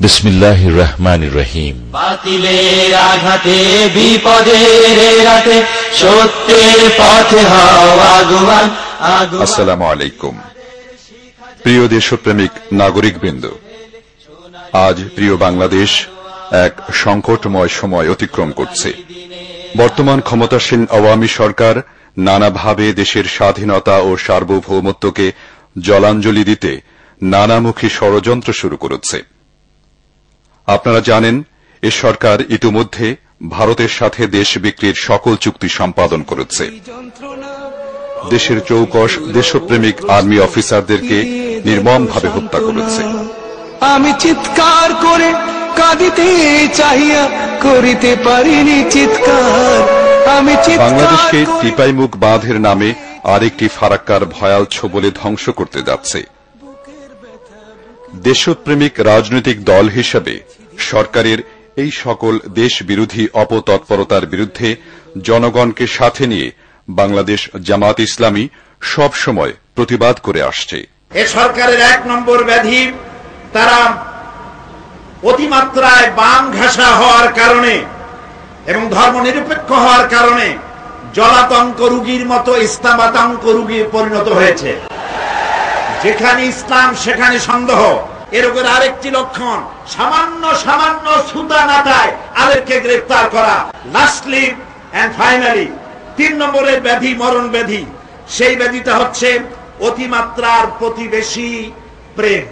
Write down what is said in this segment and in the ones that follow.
বিসমিল্লাহ রহমান রহিম বাতিলের আঘাতে বিপদের রাতে সত্যের পথে হও আগুয়ান আগুয়ান আসসালামু আলাইকুম প্রিয় দেশপ্রেমিক নাগরিকবৃন্দ আজ প্রিয় বাংলাদেশ এক সংকটময় সময় অতিক্রম করছে। বর্তমান ক্ষমতাসীন আওয়ামী সরকার নানাভাবে দেশের স্বাধীনতা ও সার্বভৌমত্বকে জলাঞ্জলি দিতে নানামুখী ষড়যন্ত্র শুরু করেছে। আপনারা জানেন এ সরকার ইতিমধ্যে ভারতের সাথে দেশ বিক্রির সকল চুক্তি সম্পাদন করেছে। দেশের চৌকশ দেশপ্রেমিক আর্মি অফিসারদেরকে নির্মমভাবে হত্যা করেছে। আমি চিৎকার করে কাঁদিতে চাহিয়া করিতে পারিনি চিৎকার। আমি বাংলাদেশকে টিপাইমুখ বাঁধের নামে আরেকটি ফারাক্কার ভয়াল ছোবলে ধ্বংস করতে যাচ্ছে। দেশপ্রেমিক রাজনৈতিক দল হিসেবে সরকারের এই সকল দেশ বিরোধী অপতৎপরতার বিরুদ্ধে জনগণকে সাথে নিয়ে বাংলাদেশ জামাত ইসলামী সব সময় প্রতিবাদ করে আসছে। এ সরকারের এক নম্বর ব্যাধি, তারা অতিমাত্রায় বাম ঘাসা হওয়ার কারণে এবং ধর্ম নিরপেক্ষ হওয়ার কারণে জলাতঙ্ক রুগীর মতো ইসলামাতঙ্ক রুগী পরিণত হয়েছে। যেখানে ইসলাম, সেখানে সন্দেহ। এর উপর আরেকটি লক্ষণ, সামান্য সামান্য সুতা নাতায় আদেরকে গ্রেফতার করা। লাস্টলি অ্যান্ড ফাইনালি তিন নম্বরের ব্যাধি, মরণ ব্যাধি। সেই ব্যাধিটা হচ্ছে অতিমাত্রার প্রতিবেশী প্রেম।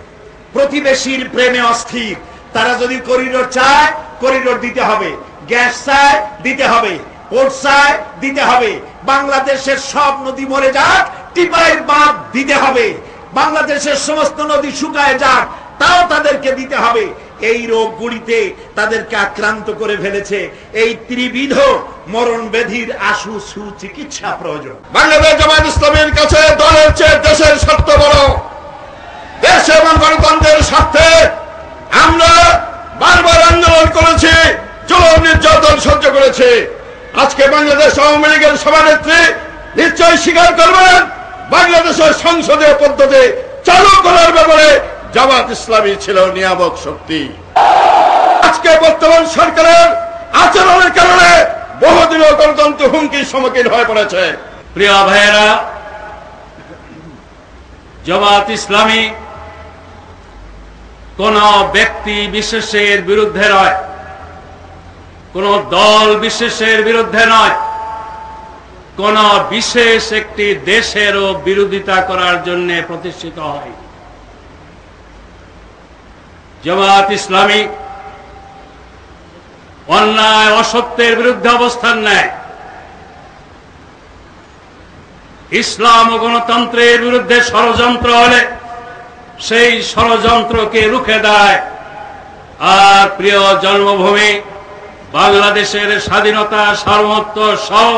প্রতিবেশীর প্রেমে অস্থির। তারা যদি করিডোর চায়, করিডোর দিতে হবে। গ্যাস চায়, দিতে হবে। পোর্ট চায়, দিতে হবে। বাংলাদেশের সব নদী মরে যাক, টিপাইয়ের বাঁধ দিতে হবে। বাংলাদেশের সমস্ত নদী শুকায় যাক, তাও তাদেরকে দিতে হবে। এই রোগ রোগগুলিতে তাদেরকে আক্রান্ত করে ফেলেছে এই ত্রিবিধ মরণ ব্যাধির আশু সুচিকিৎসা প্রয়োজন। বাংলাদেশ জামাত ইসলামের কাছে দলের চেয়ে দেশের সত্য বড়। দেশ এবং গণতন্ত্রের স্বার্থে আমরা বারবার আন্দোলন করেছি, জুলুম, নির্যাতন সহ্য করেছে। আজকে বাংলাদেশ আওয়ামী লীগের সভানেত্রী নিশ্চয় স্বীকার করবেন বাংলাদেশের সংসদীয় পদ্ধতি চালু করার ব্যাপারে জামাত ইসলামী ছিল নিয়ামক শক্তি। আজকে বর্তমান সরকারের আচরণের কারণে বহুদিনও গণতন্ত্র হুমকির সম্মুখীন হয়ে পড়েছে। প্রিয় ভাইয়েরা, জামাত ইসলামী কোন ব্যক্তি বিশেষের বিরুদ্ধে নয়, কোন দল বিশেষের বিরুদ্ধে নয়। কোন বিশেষ একটি দেশেরও বিরোধিতা করার জন্য প্রতিষ্ঠিত হয়। জামাত ইসলামী অন্যায়, অসত্যের বিরুদ্ধে অবস্থান নেয়। ইসলাম ও গণতন্ত্রের বিরুদ্ধে ষড়যন্ত্র হলে সেই ষড়যন্ত্রকে রুখে দেয়। আর প্রিয় জন্মভূমি, বাংলাদেশের স্বাধীনতা সার্বত্ব সহ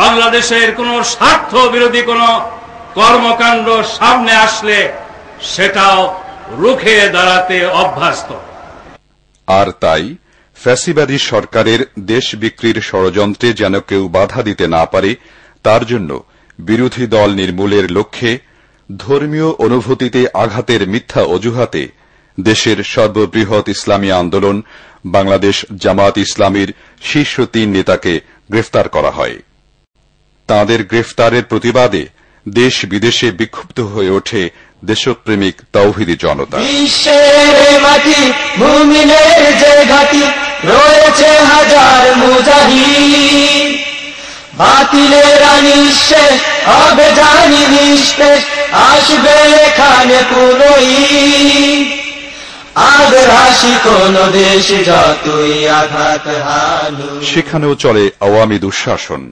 বাংলাদেশের কোন স্বার্থ বিরোধী কোন কর্মকাণ্ড সামনে আসলে সেটাও রুখে দাঁড়াতে অভ্যস্ত। আর তাই ফ্যাসিবাদী সরকারের দেশ বিক্রির ষড়যন্ত্রে যেন কেউ বাধা দিতে না পারে, তার জন্য বিরোধী দল নির্মূলের লক্ষ্যে ধর্মীয় অনুভূতিতে আঘাতের মিথ্যা অজুহাতে দেশের সর্ববৃহৎ ইসলামী আন্দোলন বাংলাদেশ জামাত ইসলামীর শীর্ষ তিন নেতাকে গ্রেফতার করা হয়। তাঁদের গ্রেফতারের প্রতিবাদে দেশ বিদেশে বিক্ষুব্ধ হয়ে ওঠে দেশপ্রেমিক তৌহিদি জনতা। বিশ্বের মাটি মুমিনের যে ঘাটি রয়েছে হাজার মুজাহিদ। বাতিলের নিঃশেষ হবে জানি নিঃশেষ আসবে এখানে সেখানেও চলে আওয়ামী দুঃশাসন।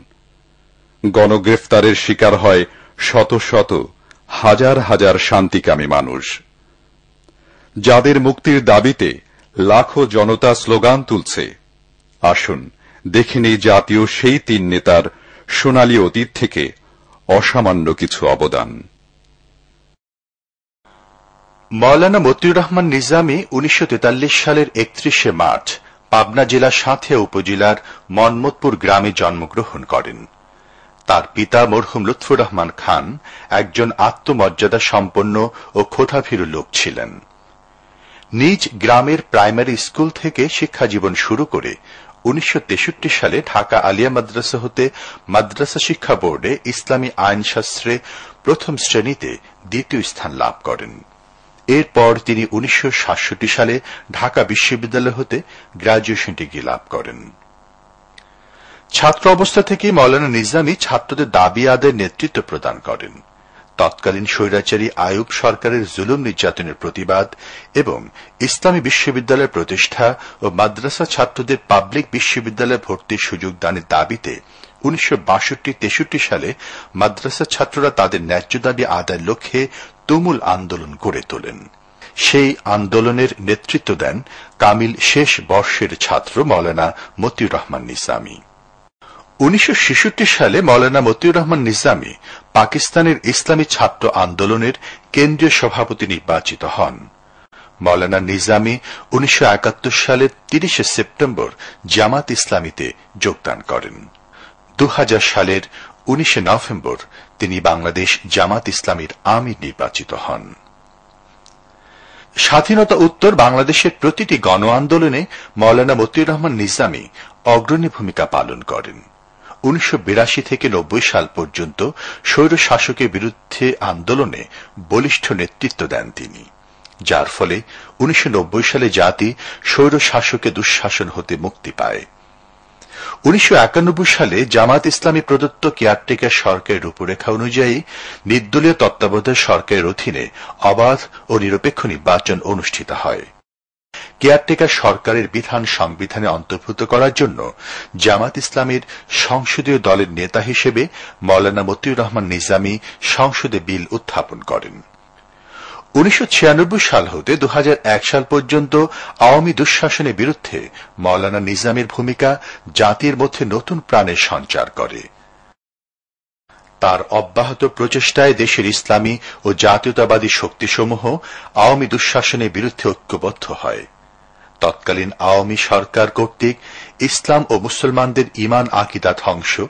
গণগ্রেফতারের শিকার হয় শত শত, হাজার হাজার শান্তিকামী মানুষ। যাদের মুক্তির দাবিতে লাখো জনতা স্লোগান তুলছে। আসুন, দেখে নেই জাতীয় সেই তিন নেতার সোনালী অতীত থেকে অসামান্য কিছু অবদান। মৌলানা মতিউর রহমান নিজামী উনিশশো তেতাল্লিশ সালের একত্রিশে মার্চ পাবনা জেলা সাঁথিয়া উপজেলার মনমতপুর গ্রামে জন্মগ্রহণ করেন। তার পিতা মরহুম লুৎফুর রহমান খান একজন আত্মমর্যাদা সম্পন্ন ও ক্ষোধাভীরু লোক ছিলেন। নিজ গ্রামের প্রাইমারি স্কুল থেকে শিক্ষা জীবন শুরু করে উনিশশো তেষট্টি সালে ঢাকা আলিয়া মাদ্রাসা হতে মাদ্রাসা শিক্ষা বোর্ডে ইসলামী আইনশাস্ত্রে প্রথম শ্রেণীতে দ্বিতীয় স্থান লাভ করেন। এরপর তিনি উনিশশো সাতষট্টি সালে ঢাকা বিশ্ববিদ্যালয় হতে গ্রাজুয়েশন ডিগ্রি লাভ করেন। ছাত্র অবস্থা থেকে মৌলানা নিজামী ছাত্রদের দাবি আদায়ের নেতৃত্ব প্রদান করেন। তৎকালীন স্বৈরাচারী আয়ুব সরকারের জুলুম নির্যাতনের প্রতিবাদ এবং ইসলামী বিশ্ববিদ্যালয়ের প্রতিষ্ঠা ও মাদ্রাসা ছাত্রদের পাবলিক বিশ্ববিদ্যালয়ে ভর্তির সুযোগ দানের দাবিতে উনিশশো তেষট্টি সালে মাদ্রাসা ছাত্ররা তাদের ন্যায্য দাবি আদায়ের লক্ষ্যে তুমুল আন্দোলন গড়ে তোলেন। সেই আন্দোলনের নেতৃত্ব দেন কামিল শেষ বর্ষের ছাত্র মৌলানা মতিউর রহমান নিজামী। উনিশশো ছেষট্টি সালে মৌলানা মতিউর রহমান নিজামী পাকিস্তানের ইসলামী ছাত্র আন্দোলনের কেন্দ্রীয় সভাপতি নির্বাচিত হন। মৌলানা নিজামী উনিশশো সালের তিরিশে সেপ্টেম্বর জামাত ইসলামীতে যোগদান করেন। দু হাজার সালের উনিশে নভেম্বর তিনি বাংলাদেশ জামাত ইসলামীর আমির নির্বাচিত হন। স্বাধীনতা উত্তর বাংলাদেশের প্রতিটি গণ আন্দোলনে মৌলানা মতিউর রহমান নিজামী অগ্রণী ভূমিকা পালন করেন। উনিশশো বিরাশি থেকে নব্বই সাল পর্যন্ত স্বৈর শাসকের বিরুদ্ধে আন্দোলনে বলিষ্ঠ নেতৃত্ব দেন তিনি। যার ফলে উনিশশো নব্বই সালে জাতি স্বৈর শাসকের দুঃশাসন হতে মুক্তি পায়। উনিশশো একানব্বই সালে জামাত ইসলামী প্রদত্ত কেয়ারটেকার সরকারের রূপরেখা অনুযায়ী নির্দলীয় তত্ত্বাবধায়ক সরকারের অধীনে অবাধ ও নিরপেক্ষ নির্বাচন অনুষ্ঠিত হয়। কেয়ারটেকার সরকারের বিধান সংবিধানে অন্তর্ভুক্ত করার জন্য জামাত ইসলামের সংসদীয় দলের নেতা হিসেবে মৌলানা মতিউর রহমান নিজামী সংসদে বিল উত্থাপন করেন। উনিশশো ছিয়ানব্বই সাল হতে দুহাজার এক সাল পর্যন্ত আওয়ামী দুঃশাসনের বিরুদ্ধে মৌলানা নিজামের ভূমিকা জাতির মধ্যে নতুন প্রাণের সঞ্চার করে। তার অব্যাহত প্রচেষ্টায় দেশের ইসলামী ও জাতীয়তাবাদী শক্তিসমূহ আওয়ামী দুঃশাসনের বিরুদ্ধে ঐক্যবদ্ধ হয়। তৎকালীন আওয়ামী সরকার কর্তৃক ইসলাম ও মুসলমানদের ইমান আকিদা ধ্বংস,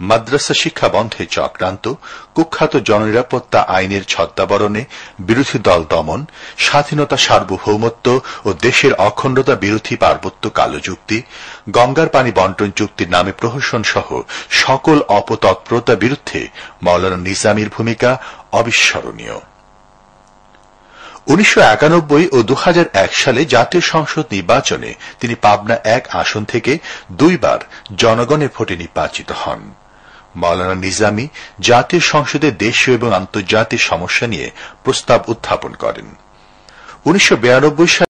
মাদ্রাসা শিক্ষা বন্ধে চক্রান্ত, কুখ্যাত জননিরাপত্তা আইনের ছদ্মাবরণে বিরোধী দল দমন, স্বাধীনতা সার্বভৌমত্ব ও দেশের অখণ্ডতা বিরোধী পার্বত্য কালো চুক্তি গঙ্গার পানি বন্টন চুক্তির নামে প্রহসন সহ সকল অপতৎপরতা বিরুদ্ধে মৌলানা নিজামীর ভূমিকা অবিস্মরণীয়। উনিশশো একানব্বই ও দু হাজার এক সালে জাতীয় সংসদ নির্বাচনে তিনি পাবনা এক আসন থেকে দুইবার জনগণের ভোটে নির্বাচিত হন। মৌলানা নিজামী জাতীয় সংসদে দেশীয় এবং আন্তর্জাতিক সমস্যা নিয়ে প্রস্তাব উত্থাপন করেন। উনিশশো সালে